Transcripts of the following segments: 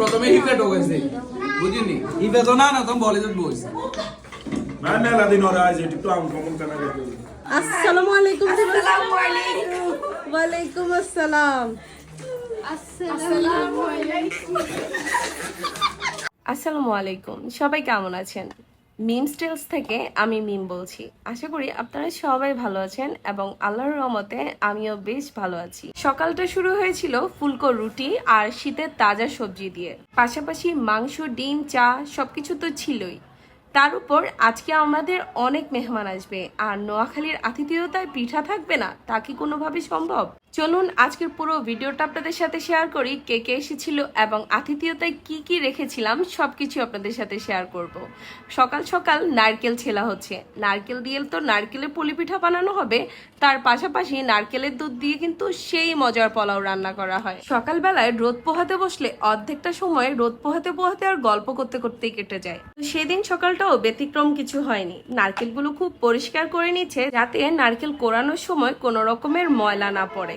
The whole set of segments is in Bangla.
প্রথমে বুঝিনি? না না তুমি বলে যে না না একটু আম কমন কেন আসসালামু আলাইকুম আসসালামু আলাইকুম। ওয়া আলাইকুম আসসালাম। আসসালামু আলাইকুম। আসসালামু আলাইকুম সবাই কেমন আছেন? মিম স্টেলস থেকে আমি মিম বলছি। আশা করি আপনারা সবাই ভালো আছেন এবং আল্লাহর রহমতে আমিও বেশ ভালো আছি। সকালটা শুরু হয়েছিল ফুলকো রুটি আর শীতের তাজা সবজি দিয়ে। পাশাপাশি মাংস, ডিম, চা সবকিছু তো ছিলই। তার উপর আজকে আমাদের অনেক মেহমান আসবে। আর নোয়াখালীর আতিথেয়তায় পিঠা থাকবে না তা কি কোনোভাবে সম্ভব? চলুন আজকের পুরো ভিডিওটা আপনাদের সাথে শেয়ার করি, কে কে এসেছিল এবং আতিথেয়তায় কি কি রেখেছিলাম, সবকিছু আপনাদের সাথে শেয়ার করব। সকাল সকাল নারকেল ছেলা হচ্ছে। নারকেল দিয়ে তো নারকেলের পুলি পিঠা বানানো হবে, তার পাশাপাশি নারকেলের দুধ দিয়ে কিন্তু সেই মজার পোলাও রান্না করা হয়। সকালবেলায় রোদ পোহাতে বসলে অর্ধেকটা সময় রোদ পোহাতে পোহাতে আর গল্প করতে করতেই কেটে যায়। সেদিন সকালটাও ব্যতিক্রম কিছু হয়নি। নারকেলগুলো খুব পরিষ্কার করে নিচ্ছে, যাতে নারকেল কোরানোর সময় কোনো রকমের ময়লা না পড়ে।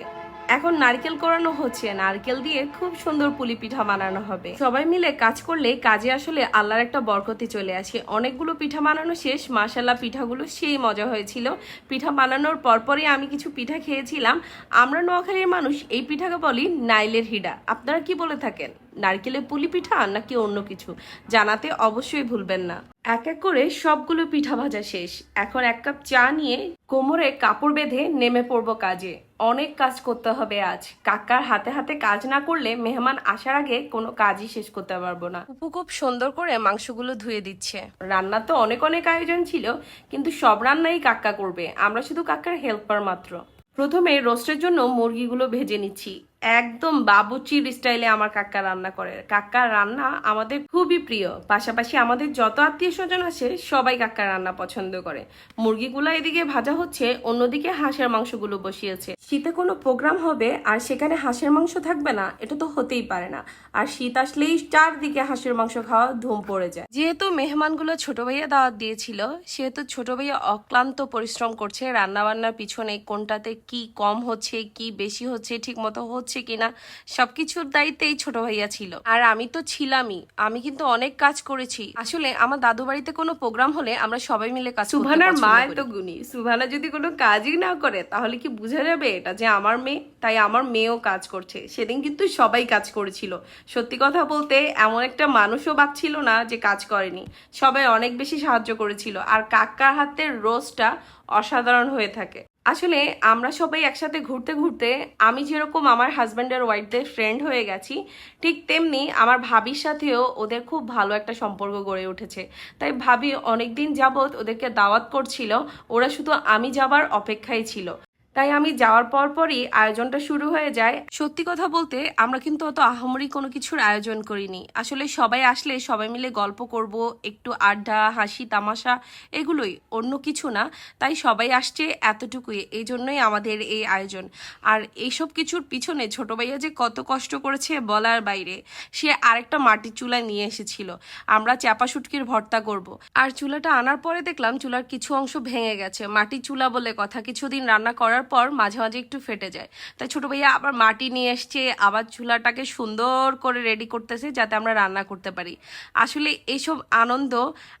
এখন নারকেল কোরানো হচ্ছে, নারকেল দিয়ে খুব সুন্দর পুলি পিঠা বানানো হবে। সবাই মিলে কাজ করলে কাজে আসলে আল্লাহর একটা বরকতি চলে আসে। অনেকগুলো পিঠা বানানো শেষ মাসাল্লাহ পিঠাগুলো সেই মজা হয়েছিল। পিঠা বানানোর পরপরই আমি কিছু পিঠা খেয়েছিলাম। আমরা নোয়াখালীর মানুষ, এই পিঠাকে বলি নাইলের হিডা। আপনারা কি বলে থাকেন? নারকেলের পুলি পিঠা নাকি অন্য কিছু? জানাতে অবশ্যই ভুলবেন না। এক এক করে সবগুলো পিঠা ভাজা শেষ। এখন এক কাপ চা নিয়ে কোমরে কাপড় বেঁধে নেমে পড়ব কাজে। অনেক কাজ করতে হবে আজ। কাকার হাতে হাতে কাজ না করলে মেহমান আসার আগে কোনো কাজই শেষ করতে পারব না। উপু খুব সুন্দর করে মাংসগুলো ধুয়ে দিচ্ছে। রান্না তো অনেক অনেক আয়োজন ছিল কিন্তু সব রান্নাই কাক্কা করবে। আমরা শুধু কাকার হেল্পার মাত্র। প্রথমে রোস্টের জন্য মুরগিগুলো ভেজে নিচ্ছি। একদম বাবুচির স্টাইলে আমার কাকা রান্না করে। কাকার রান্না আমাদের খুবই প্রিয়। পাশাপাশি আমাদের যত আত্মীয় স্বজন আছে, সবাই কাকার রান্না পছন্দ করে। মুরগিগুলো এদিকে ভাজা হচ্ছে, অন্যদিকে হাঁসের মাংসগুলো বসিয়েছে। শীতে কোনো প্রোগ্রাম হবে আর সেখানে হাঁসের মাংস থাকবে না, এটা তো হতেই পারে না। আর শীত আসলেই চারদিকে হাঁসের মাংস খাওয়া ধুম পড়ে যায়। যেহেতু মেহমানগুলো ছোট ভাইয়া দাওয়াত দিয়েছিল, সেহেতু ছোট ভাইয়া অক্লান্ত পরিশ্রম করছে রান্না বান্নার পিছনে কোনটাতে কি কম হচ্ছে, কি বেশি হচ্ছে ঠিক মতো হচ্ছে কিনা সবকিছুর দায়িত্বেই ছোট ভাইয়া ছিল। আর আমি তো ছিলামই আমি কিন্তু অনেক কাজ করেছি। আসলে আমার দাদু বাড়িতে কোনো প্রোগ্রাম হলে আমরা সবাই মিলে কাজ সুভানার মা এত গুণী। সুভানা যদি কোনো কাজই না করে তাহলে কি বোঝা যাবে? এটা যে আমার মেয়ে তাই আমার মেয়েও কাজ করছে। সেদিন কিন্তু সবাই কাজ করেছিল। সত্যি কথা বলতে এমন একটা মানুষও বাঁচছিল না যে কাজ করেনি। সবাই অনেক বেশি সাহায্য করেছিল। আর কাকার হাতের রোজটা অসাধারণ হয়ে থাকে। আসলে আমরা সবাই একসাথে ঘুরতে ঘুরতে আমি যেরকম আমার হাজব্যান্ডের ওয়াইফদের ফ্রেন্ড হয়ে গেছি, ঠিক তেমনি আমার ভাবির সাথেও ওদের খুব ভালো একটা সম্পর্ক গড়ে উঠেছে। তাই ভাবি অনেকদিন যাবৎ ওদেরকে দাওয়াত করছিল, ওরা শুধু আমি যাবার অপেক্ষায় ছিল। তাই আমি যাওয়ার পর পরই আয়োজনটা শুরু হয়ে যায়। সত্যি কথা বলতে, আমরা কিন্তু অত আহামরি কোনো কিছুর আয়োজন করিনি। আসলে সবাই আসলে সবাই মিলে গল্প করব, একটু আড্ডা, হাসি, তামাশা এগুলোই, অন্য কিছু না। তাই সবাই আসছে এতটুকুই, এই জন্যই আমাদের এই আয়োজন। আর এইসব কিছুর পিছনে ছোট ভাইয়া যে কত কষ্ট করেছে বলার বাইরে, সে আরেকটা মাটির চুলা নিয়ে এসেছিল। আমরা চাপা শুটকির ভর্তা করব। আর চুলাটা আনার পরে দেখলাম চুলার কিছু অংশ ভেঙে গেছে। মাটির চুলা বলে কথা, কিছুদিন রান্না করার পর মাঝে মাঝে একটু ফেটে যায়। তাই ছোটো ভাইয়া আবার মাটি নিয়ে এসছে, আবার চুলাটাকে সুন্দর করে রেডি করতেছে যাতে আমরা রান্না করতে পারি। আসলে এইসব আনন্দ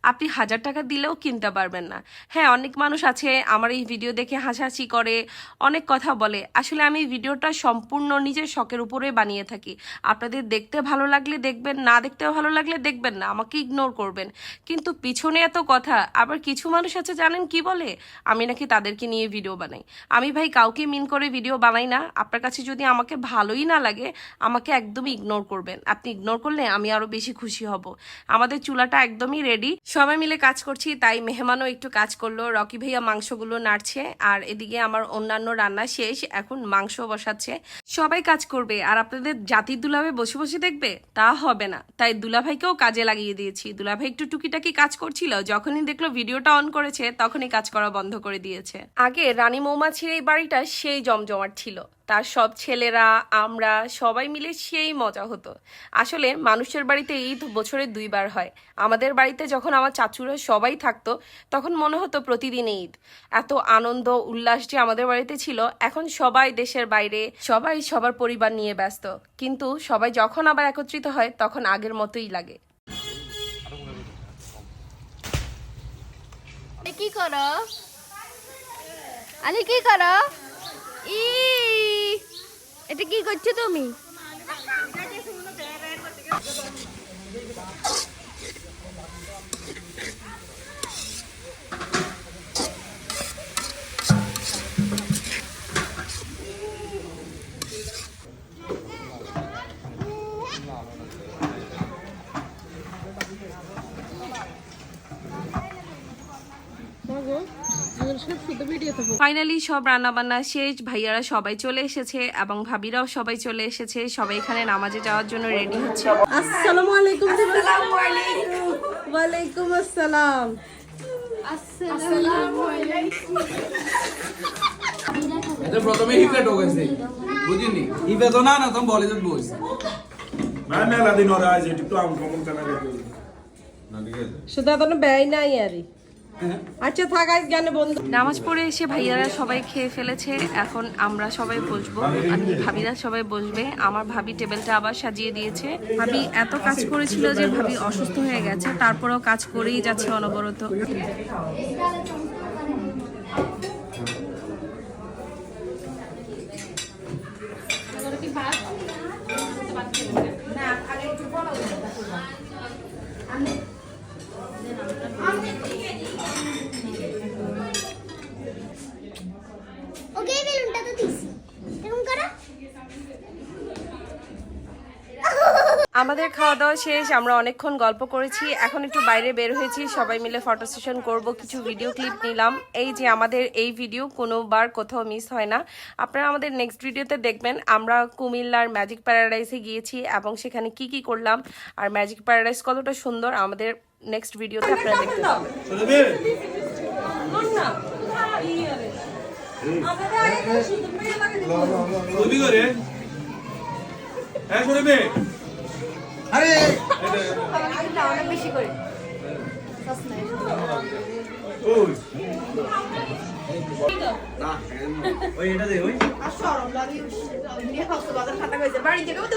আপনি হাজার টাকা দিলেও কিনতে পারবেন না। হ্যাঁ অনেক মানুষ আছে, আমার এই ভিডিও দেখে হাসাহাসি করে, অনেক কথা বলে। আসলে আমি ভিডিওটা সম্পূর্ণ নিজের শখের উপরে বানিয়ে থাকি। আপনাদের দেখতে ভালো লাগলে দেখবেন, না দেখতে ভালো লাগলে দেখবেন না, আমাকে ইগনোর করবেন। কিন্তু পিছনে এত কথা, আবার কিছু মানুষ আছে জানেন কি বলে? আমি নাকি তাদেরকে নিয়ে ভিডিও বানাই। আমি ভাই কাউকে মিন করে ভিডিও বানাই না। আপনার কাছে যদি আমাকে ভালোই না লাগে, আমাকে একদমই ইগনোর করবেন। আপনি ইগনোর করলে আমি আরও বেশি খুশি হব। আমাদের চুলাটা একদমই রেডি সবাই মিলে কাজ করছি, তাই মেহমানও একটু কাজ করল। রকি ভাইয়া মাংসগুলো নাড়ছে, আর এদিকে আমার অন্যান্য রান্না শেষ। এখন মাংস বসাচ্ছে। সবাই কাজ করবে, আর আপনাদের জাতির দুলাভে বসে বসে দেখবে? তা হবে না। তাই দুলাভাইকেও কাজে লাগিয়ে দিয়েছি। দুলাভাই একটু টুকিটাকি কাজ করছিল, যখনই দেখল ভিডিওটা অন করেছে, তখনই কাজ করা বন্ধ করে দিয়েছে। আগে রানী মৌমাছির এই বাড়িটা সেই জমজমাট ছিল। তার সব ছেলেরা, আমরা সবাই মিলে সেই মজা হতো। আসলে মানুষের বাড়িতে ঈদ বছরে দুইবার হয়। আমাদের বাড়িতে যখন আমার চাচুরা সবাই থাকতো, তখন মনে হতো প্রতিদিন ঈদ। এত আনন্দ, উল্লাস যে আমাদের বাড়িতে ছিল, এখন সবাই দেশের বাইরে, সবাই সবার পরিবার নিয়ে ব্যস্ত। কিন্তু সবাই যখন আবার একত্রিত হয়, তখন আগের মতোই লাগে। কি করো? আরে কি করো? ই এটা কি করছ তুমি? ফাইনালি সব রান্নাবান্না শেষ ভাইয়ারা সবাই চলে এসেছে এবং ভাবিরাও সবাই চলে এসেছে। সবাই এখানে নামাজে যাওয়ার জন্য রেডি হচ্ছে। আসসালামু তো ব্যয় নাই আরে আচ্ছা থাক, আজ জ্ঞানে বন্ধু? নামাজ পড়ে এসে ভাইয়ারা সবাই খেয়ে ফেলেছে। এখন আমরা সবাই বসবো। আর ভাবিরা সবাই বসবে। আমার ভাবি টেবিলটা আবার সাজিয়ে দিয়েছে। ভাবি এত কাজ করেছিল যে ভাবি অসুস্থ হয়ে গেছে। তারপরেও কাজ করেই যাচ্ছে অনবরত। আমাদের খাওয়া দাওয়া শেষ আমরা অনেকক্ষণ গল্প করেছি। এখন একটু বাইরে বের হয়েছি সবাই মিলে ফটো সেশন করব কিছু ভিডিও ক্লিপ নিলাম। এই যে আমাদের এই ভিডিও কোনোবার কোথাও মিস হয় না। আপনারা আমাদের নেক্সট ভিডিওতে দেখবেন আমরা কুমিল্লার ম্যাজিক প্যারাডাইসে গিয়েছি এবং সেখানে কি কি করলাম আর ম্যাজিক প্যারাডাইস কতটা সুন্দর আমাদের নেক্সট ভিডিওতে আপনারা দেখতে পাবেন। হ্যাঁ অনেক বেশি করে ওই। আমার হাতে এনে মতো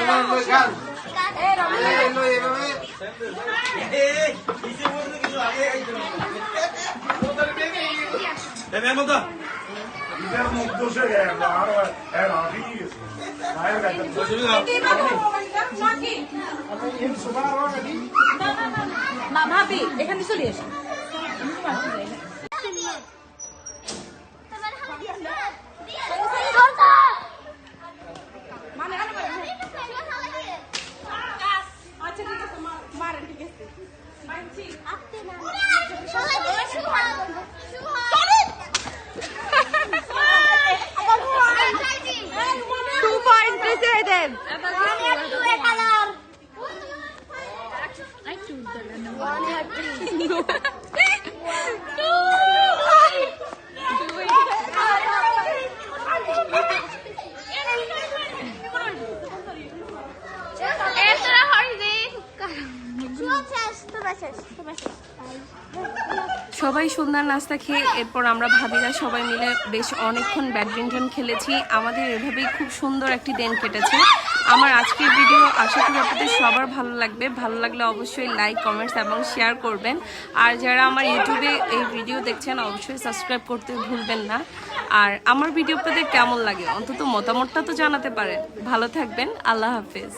ইদার মুগ্ধ সে গেল মা ভাবি এখানে চলে এসো তোমার হাতে কথা মানে আচ্ছা ঠিক আছে মারেন ঠিক আছে আপনি না সুহান টু পয়েন্ট দিতে দেন সবাই সুন্দর নাস্তা খেয়ে এরপর আমরা ভাবিরা সবাই মিলে বেশ অনেকক্ষণ ব্যাডমিন্টন খেলেছি। আমাদের এভাবেই খুব সুন্দর একটি দিন কেটেছে। আমার আজকের ভিডিও আশা করি আপনাদের সবার ভালো লাগবে। ভালো লাগলে অবশ্যই লাইক কমেন্টস এবং শেয়ার করবেন। আর যারা আমার ইউটিউবে এই ভিডিও দেখছেন, অবশ্যই সাবস্ক্রাইব করতে ভুলবেন না। আর আমার ভিডিও আপনাদের কেমন লাগে? অন্তত মতামতটা তো জানাতে পারেন। ভালো থাকবেন। আল্লাহ হাফেজ।